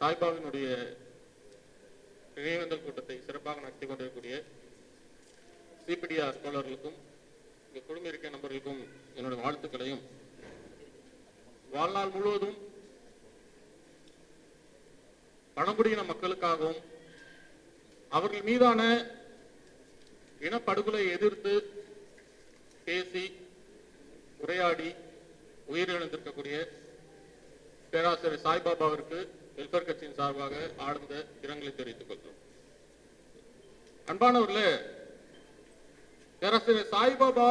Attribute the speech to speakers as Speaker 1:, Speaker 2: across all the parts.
Speaker 1: சாய்பாவினுடைய நினைவேந்தல் கூட்டத்தை சிறப்பாக நடத்தி கொண்டிருக்கக்கூடிய சிபிடிஆர் தோழர்களுக்கும் இங்கே குழுமி இருக்க நபர்களுக்கும் என்னுடைய வாழ்த்துக்களையும். வாழ்நாள் முழுவதும் பழங்குடியின மக்களுக்காகவும் அவர்கள் மீதான இனப்படுகொலை எதிர்த்து பேசி உரையாடி உயிரிழந்திருக்கக்கூடிய பேராசிரியர் சாய்பாபாவிற்கு வெல்பர் கட்சியின் சார்பாக ஆழ்ந்த இரங்கலை தெரிவித்துக் கொள்கிறோம். அன்பானவர்களே பேராசிரியர் சாய்பாபா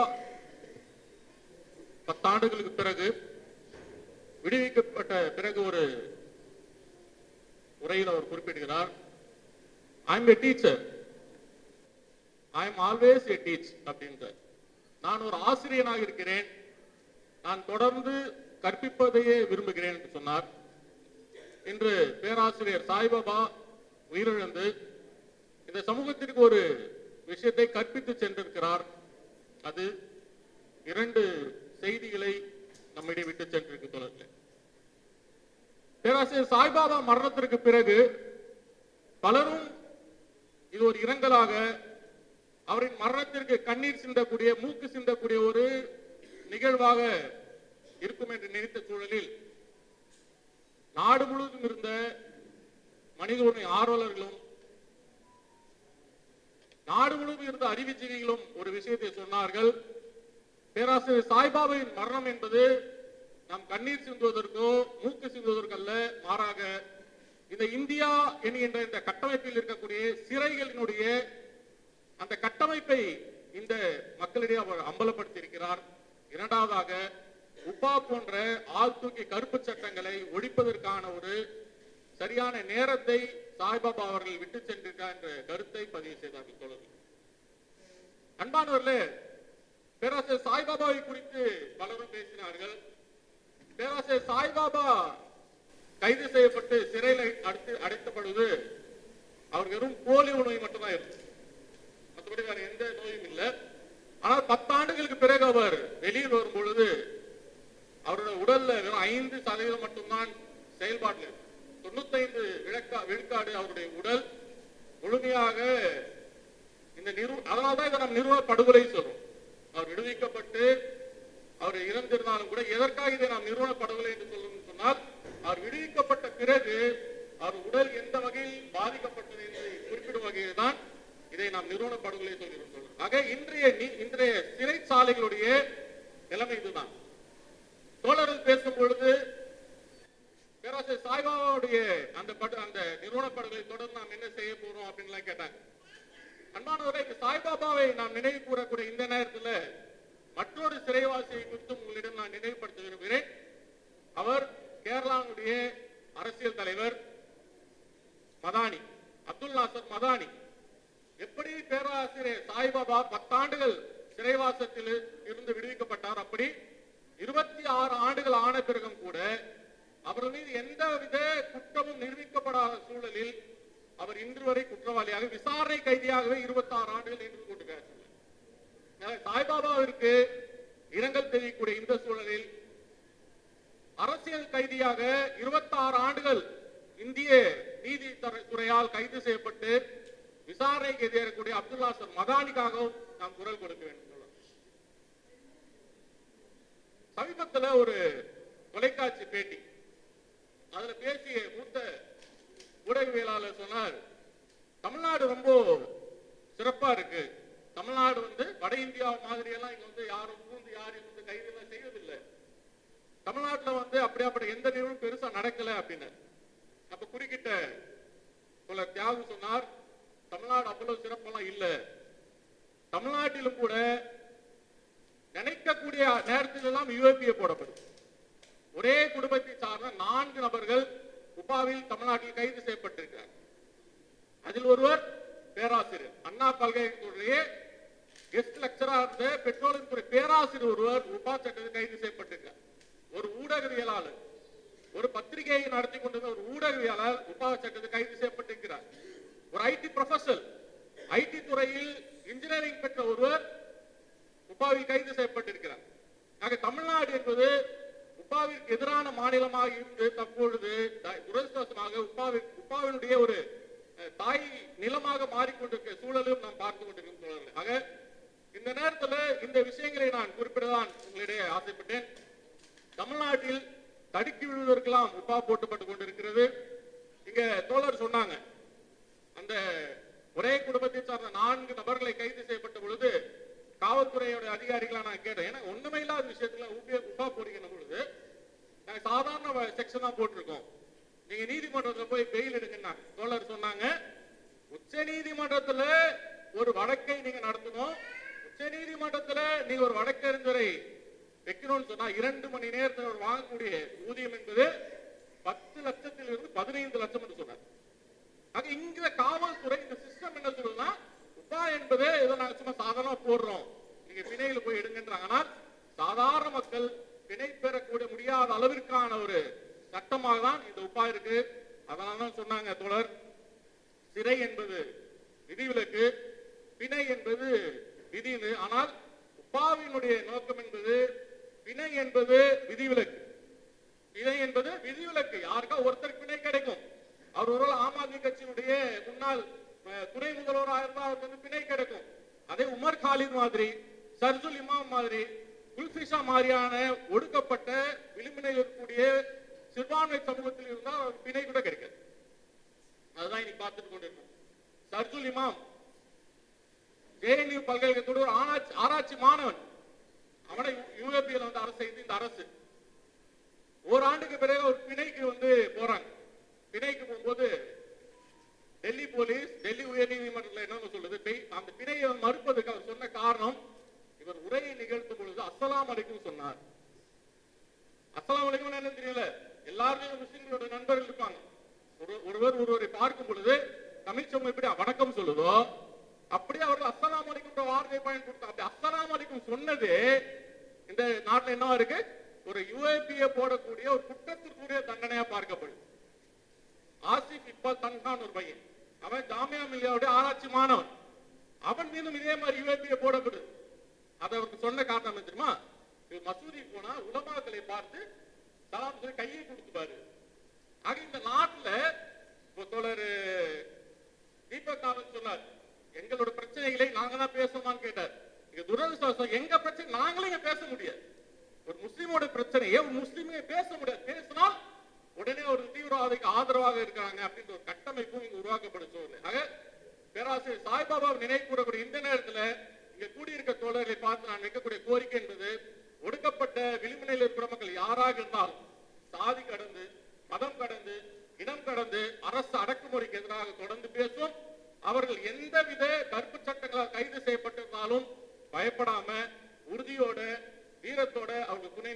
Speaker 1: பத்தாண்டுகளுக்கு பிறகு விடுவிக்கப்பட்ட பிறகு ஒரு உரையில் அவர் குறிப்பிடுகிறார் I am a teacher I am always a teach அப்படின்ற நான் ஒரு ஆசிரியனாக இருக்கிறேன். நான் தொடர்ந்து கற்பிப்பதையே விரும்புகிறேன் என்று சொன்னார். இன்று பேராசிரியர் சாய்பாபா உயிரிழந்து இந்த சமூகத்திற்கு ஒரு விஷயத்தை கற்பித்து சென்றிருக்கிறார். அது இரண்டு செய்திகளை நம்மிடையே விட்டு சென்றிருக்கு தொடர்ந்து பேராசிரியர் சாய்பாபா மரணத்திற்கு பிறகு பலரும் இது ஒரு இரங்கலாக அவரின் மரணத்திற்கு கண்ணீர் சிந்தக்கூடிய மூக்கு சிந்தக்கூடிய ஒரு நிகழ்வாக இருக்கும் என்று நினைத்து சூழலில் நாடு முழுவதும் இருந்த மனித ஆர்வலர்களும் நாடு முழுவதும் இருந்த அறிவுஜீவிகளும் ஒரு விஷயத்தை சொன்னார்கள். பேராசிரியர் சாய்பாபாவின் மரணம் என்பது நம் கண்ணீர் சிந்துவதற்கோ மூக்கு சிந்துவதற்கோ அல்ல மாறாக இந்த இந்தியா என்கின்ற இந்த கட்டமைப்பில் இருக்கக்கூடிய சிறைகளினுடைய அந்த கட்டமைப்பை இந்த மக்களிடையே அவர் அம்பலப்படுத்தி இருக்கிறார் இரண்டாவதாக உப்பா போன்ற ஆள் தூக்கி கருப்பு சட்டங்களை ஒழிப்பதற்கான ஒரு சரியான நேரத்தை சாய்பாபா அவர்கள் விட்டு சென்றிருக்கார் என்ற கருத்தை பதிவு செய்தார்கள் தோழர்கள். அன்பானவர்களே பேராசிரியர் சாய்பாபாவை குறித்து பலரும் பேசினார்கள். பேராசிரியர் சாய்பாபா கைது செய்யப்பட்டு சிறையில் அடுத்து அடைத்தப்படுவது அவர் வெறும் போலியோ நோய் மட்டும்தான் இருக்கும் மற்றபடி வேற எந்த நோயும் இல்லை. ஆனால் பத்தாண்டுகளுக்கு பிறகு அவர் வெளியில் வரும் பொழுது அவரோட உடல்ல வெறும் ஐந்து சதவீதம் மட்டும்தான் செயல்பாட்டில் இருக்கு. தொண்ணூத்தைந்து விழுக்கா விழுக்காடு அவருடைய உடல். முழுமையாக இந்த நிறு அதனால்தான் இதை நம்ம நிறுவன படுகொலை சொல்றோம். அவர் விடுவிக்கப்பட்டு அவர் இறந்திருந்தாலும் கூட எதற்காக இதை நாம் நிறுவன படுகொலை என்று சொல்லணும்னு சொன்னால் அவர் விடுவிக்கப்பட்ட பிறகு அவர் உடல் எந்த வகையில் பாதிக்கப்பட்டது என்று குறிப்பிடும் வகையில் தான் இதை நாம் நிறுவன படுகொலை சொல்கிறோம் சொல்றோம். ஆக இன்றைய நி- இன்றைய சிறைச்சாலைகளுடைய நிலைமை இதுதான் தோழர்கள் பேசும் பொழுது பேராசிரியர் சாய்பாபாவுடைய அந்த படு அந்த நிறுவனப்படுகளை தொடர்ந்து நாம் என்ன செய்ய போறோம் அப்படின்லாம் கேட்டாங்க. அன்பானவரை சாய்பாபாவை நாம் நினைவு கூறக்கூடிய இந்த நேரத்தில் மற்றொரு சிறைவாசியை குறித்தும் உங்களிடம் நான் நினைவுபடுத்த விரும்புகிறேன். அவர் கேரளாவுடைய அரசியல் தலைவர் மதானி அப்துல் நாசர் மதானி. எப்படி பேராசிரியர் சாய்பாபா பத்தாண்டுகள் சிறைவாசத்தில் இருந்து விடுவிக்கப்பட்டார் அப்படி இருபத்தி ஆறு ஆண்டுகள் ஆன பிறகும் கூட அவர் மீது எந்த வித குற்றமும் நிரூபிக்கப்படாத சூழலில் அவர் இன்று வரை குற்றவாளியாக விசாரணை கைதியாகவே இருபத்தி ஆறு ஆண்டுகள் நின்று கொண்டிருக்கிறார். சாய்பாபாவிற்கு இரங்கல் தெரியக்கூடிய இந்த சூழலில் அரசியல் கைதியாக 26 ஆண்டுகள் இந்திய நீதி துறையால் கைது செய்யப்பட்டு விசாரணைக்கு எதிரக்கூடிய அப்துல்லா நாசர் மகானிக்காகவும் நாம் குரல் கொடுக்க வேண்டும். சமீபத்துல ஒரு தொலைக்காட்சி பேட்டி அதுல பேசிய மூத்த ஊடகவியலாளர் சொன்னார் தமிழ்நாடு ரொம்ப சிறப்பா இருக்கு. தமிழ்நாடு வந்து வட இந்தியா மாதிரி எல்லாம் இங்க வந்து யாரும் பூந்து யாரையும் வந்து கைது எல்லாம் செய்வதில்லை. தமிழ்நாட்டுல வந்து அப்படி எந்த நிகழ்வும் பெருசா நடக்கல அப்படின்னு. அப்ப குறுக்கிட்ட போல தியாகு சொன்னார் தமிழ்நாடு அவ்வளவு சிறப்பெல்லாம் இல்லை. தமிழ்நாட்டிலும் கூட நினைக்கக்கூடிய நேரத்தில் எல்லாம் போடப்படும். ஒரே குடும்பத்தை சார்ந்த நான்கு நபர்கள் உபாவில் தமிழ்நாட்டில் கைது செய்யப்பட்டிருக்கிறார். அதில் ஒருவர் பேராசிரியர். அண்ணா பல்கலைக்கழகத்துடைய கெஸ்ட் லெக்சரா இருந்த பெட்ரோலியம் துறை பேராசிரியர் ஒருவர் உபா சட்டத்தில் கைது செய்யப்பட்டிருக்கிறார். ஒரு ஊடகவியலாளர் ஒரு பத்திரிகையை நடத்தி கொண்டிருந்த ஒரு ஊடகவியலாளர் உபா சட்டத்தில் கைது செய்யப்பட்டிருக்கிறார். ஒரு ஐடி ப்ரொஃபசர் ஐடி துறையில் இன்ஜினியரிங் பெற்ற ஒருவர் உபாவில் கைது செய்யப்பட்டிருக்கிறார். ஆக தமிழ்நாடு என்பது உப்பாவிற்கு எதிரான மாநிலமாக இருந்து தற்பொழுது த- துரதிர்ஷ்டவசமாக உப்பாவினுடைய ஒரு தாய் நிலமாக மாறிக்கொண்டிருக்க சூழலும் நாம் பார்த்து கொண்டிருக்கிறோம் ஆக இந்த நேரத்துல இந்த விஷயங்களை நான் குறிப்பிடதான் உங்களிடையே ஆசைப்பட்டேன். தமிழ்நாட்டில் தடுக்கி விழுவதற்கெல்லாம் உப்பா போட்டுப்பட்டு கொண்டிருக்கிறது. இங்க தோழர் சொன்னாங்க. அந்த ஒரே குடும்பத்தை சார்ந்த நான்கு நபர்களை கைது செய்யப்பட்ட பொழுது காவல்துறையோட அதிகாரிகளா நான் கேட்டேன். ஏன்னா ஒண்ணுமே இல்லாத விஷயத்துல உபயோக உப்பா போடுகிற பொழுது நாங்க சாதாரண செக்ஷன் தான் போட்டிருக்கோம். நீங்க நீதிமன்றத்துல போய் பெயில் எடுங்கன்னா தோழர் சொன்னாங்க. உச்ச நீதிமன்றத்துல ஒரு வழக்கை நீங்க நடத்தணும். உச்ச நீதிமன்றத்துல நீங்க ஒரு வழக்கறிஞரை வைக்கணும்னு சொன்னா இரண்டு மணி நேரத்தில் அவர் வாங்கக்கூடிய ஊதியம் என்பது பத்து லட்சத்தில் இருந்து பதினைந்து லட்சம் என்று சொன்னார். ஆக இங்க காவல்துறை இந்த சிஸ்டம் என்ன சொல்லுதுன்னா உப்பா என்பது ஏதோ நாங்க சும்மா சாதாரணமா போடுறோம். நீங்க பிணையில போய் எடுங்கன்றாங்க ஆனால் சாதாரண மக்கள் பிணை பெறக்கூட முடியாத அளவிற்கான ஒரு சட்டமாக தான் இந்த உப்பா இருக்கு. அதனால தான் சொன்னாங்க தோழர். சிறை என்பது விதிவிலக்கு பிணை என்பது விதினு ஆனால் உப்பாவினுடைய நோக்கம் என்பது பிணை என்பது விதிவிலக்கு பிணை என்பது விதிவிலக்கு யாருக்கா ஒருத்தருக்கு பிணை கிடைக்கும் அவர் ஒரு ஆம் ஆத்மி கட்சியினுடைய முன்னாள் அஹ், துணை முதல்வராக இருந்தா அவருக்கு வந்து பிணை கிடைக்கும் அதே ஸ்டாலின் மாதிரி சர்ஜுல் இமாம் மாதிரி குல்ஃபிஷா மாதிரியான ஒடுக்கப்பட்ட விளிம்பினையில் இருக்கக்கூடிய சிறுபான்மை சமூகத்தில் இருந்தால் பிணை கூட கிடைக்காது. அதுதான் இன்னைக்கு பார்த்துட்டு கொண்டிருக்கோம். சர்ஜுல் இமாம் ஜேஎன்யூ பல்கலைக்கழகத்தோட ஒரு ஆராய்ச்சி ஆராய்ச்சி மாணவன். அவனை யூஎபியில் வந்து அரசு செய்து இந்த அரசு. ஓராண்டுக்கு பிறகு ஒரு பிணைக்கு வந்து போறாங்க பிணைக்கு போகும்போது டெல்லி போலீஸ் டெல்லி உயர்நீதிமன்றத்தில் என்ன சொல்லுது பெய்- அந்த பிணையை மறுப்பதற்கு அவர் சொன்ன காரணம் இவர் உரையை நிகழ்த்தும் பொழுது அஸ்ஸலாமு அலைக்கும் சொன்னார் அஸ்ஸலாமு அலைக்கும் என்ன தெரியல எல்லாருமே முஸ்லிம்களோட நண்பர்கள் இருப்பாங்க ஒரு- ஒருவர் ஒருவரை பார்க்கும் பொழுது தமிழ் சமூகம் எப்படி வணக்கம் சொல்லுதோ அப்படியே அவர்கள் அஸ்ஸலாமு அலைக்கும்ன்ற பயன் பயன்படுத்த அப்படி அஸ்லாம் அலிக்கும் சொன்னது இந்த நாட்டில் என்ன இருக்கு? ஒரு யுஏபிஏ போடக்கூடிய ஒரு குற்றத்திற்குரிய தண்டனையா பார்க்கப்படுது. ஆசிப் இப்ப தன்கான் ஒரு பையன். அவன் ஜாமியா மில்லியாவுடைய ஆராய்ச்சி மாணவன். அவன் மீதும் இதே மாதிரி யுஏபிஏ போடப்படுது. அதை அவருக்கு சொன்ன காரணம் என்ன தெரியுமா? இது மசூதி போனா உலமாக்களை பார்த்து சலாம் சொல்லி கையை கொடுத்துப்பாரு. ஆக இந்த நாட்டுல இப்போ தொடர் தீபக் சொன்னார். எங்களோட பிரச்சனைகளை நாங்க தான் பேசணுமான்னு கேட்டார். இங்க துரதிருஷ்டவசம் எங்க பிரச்சனை? நாங்களும் இங்க பேச முடியாது. ஒரு முஸ்லீமோட பிரச்சனையை ஒரு முஸ்லீமே பேச முடியாது? பேசினால் உடனே ஒரு தீவிரவாதிக்கு ஆதரவாக இருக்காங்க அப்படின்ற ஒரு கட்டமைப்பும் இங்க உருவாக்கப்படும் சூழ்நிலை ஆக பேராசிரியர் சாய்பாபா நினைவு கூறக்கூடிய இந்த நேரத்துல இங்க கூடியிருக்க தோழர்களை பார்த்து நான் வைக்கக்கூடிய கோரிக்கை என்பது ஒடுக்கப்பட்ட விளிம்புநிலையில் இருக்கிற மக்கள் யாராக இருந்தாலும் சாதி கடந்து மதம் கடந்து இனம் கடந்து அரசு அடக்குமுறைக்கு எதிராக தொடர்ந்து பேசும் அவர்கள் எந்த வித கருப்பு சட்டங்களால் கைது செய்யப்பட்டிருந்தாலும் பயப்படாம உறுதியோட வீரத்தோட அவங்க துணை